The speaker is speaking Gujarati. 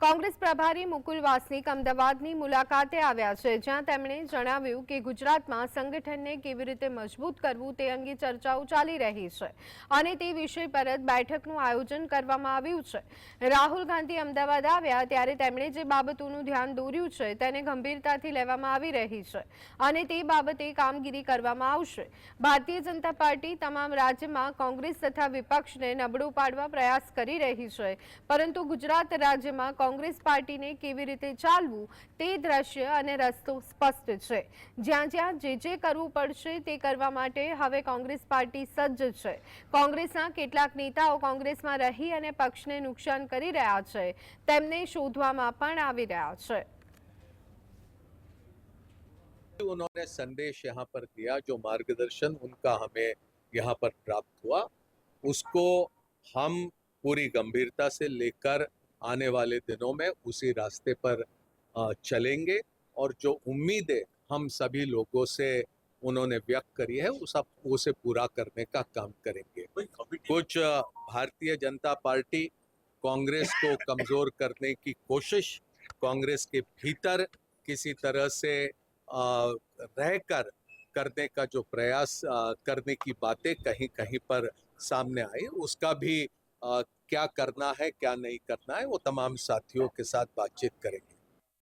કોંગ્રેસ પ્રભારી મુકુલ વાસનિક અમદાવાદની મુલાકાતે આવ્યા છે, જ્યાં તેમણે જણાવ્યું કે ગુજરાતમાં સંગઠનને કેવી રીતે મજબૂત કરવું તે અંગે ચર્ચાઓ ચાલી રહી છે અને તે વિષય પર જ બેઠકનું આયોજન કરવામાં આવ્યું છે. રાહુલ ગાંધી અમદાવાદ આવ્યા ત્યારે તેમણે જે બાબતોનું ધ્યાન દોર્યું છે તેને ગંભીરતાથી લેવામાં આવી રહી છે અને તે બાબતે કામગીરી કરવામાં આવશે. ભારતીય જનતા પાર્ટી તમામ રાજ્યમાં કોંગ્રેસ તથા વિપક્ષને નબળું પાડવા પ્રયાસ કરી રહી છે, પરંતુ ગુજરાત રાજ્યમાં કોંગ્રેસ પાર્ટીને કેવી રીતે ચાલવું તે દ્રશ્ય અને રસ્તો સ્પષ્ટ છે જ્યાં જ્યાં જે જે કરવું પડશે તે કરવા માટે હવે કોંગ્રેસ પાર્ટી સજ્જ છે કોંગ્રેસના કેટલાક નેતાઓ કોંગ્રેસમાં રહી અને પક્ષને નુકસાન કરી રહ્યા છે તેમને શોધવામાં પણ આવી રહ્યા છે उन्होंने संदेश यहाँ पर दिया जो मार्गदर्शन उनका हमें यहाँ पर प्राप्त हुआ उसको हम पूरी गंभीरता से लेकर आने वाले दिनों में उसी रास्ते पर चलेंगे और जो उम्मीदें हम सभी लोगों से उन्होंने व्यक्त करी है उस उसे पूरा करने का काम करेंगे। कुछ भारतीय जनता पार्टी कांग्रेस को कमज़ोर करने की कोशिश कांग्रेस के भीतर किसी तरह से रहकर करने का जो प्रयास करने की बातें कहीं कहीं पर सामने आई उसका भी क्या करना है क्या नहीं करना है वो तमाम साथियों के साथ बातचीत करेंगे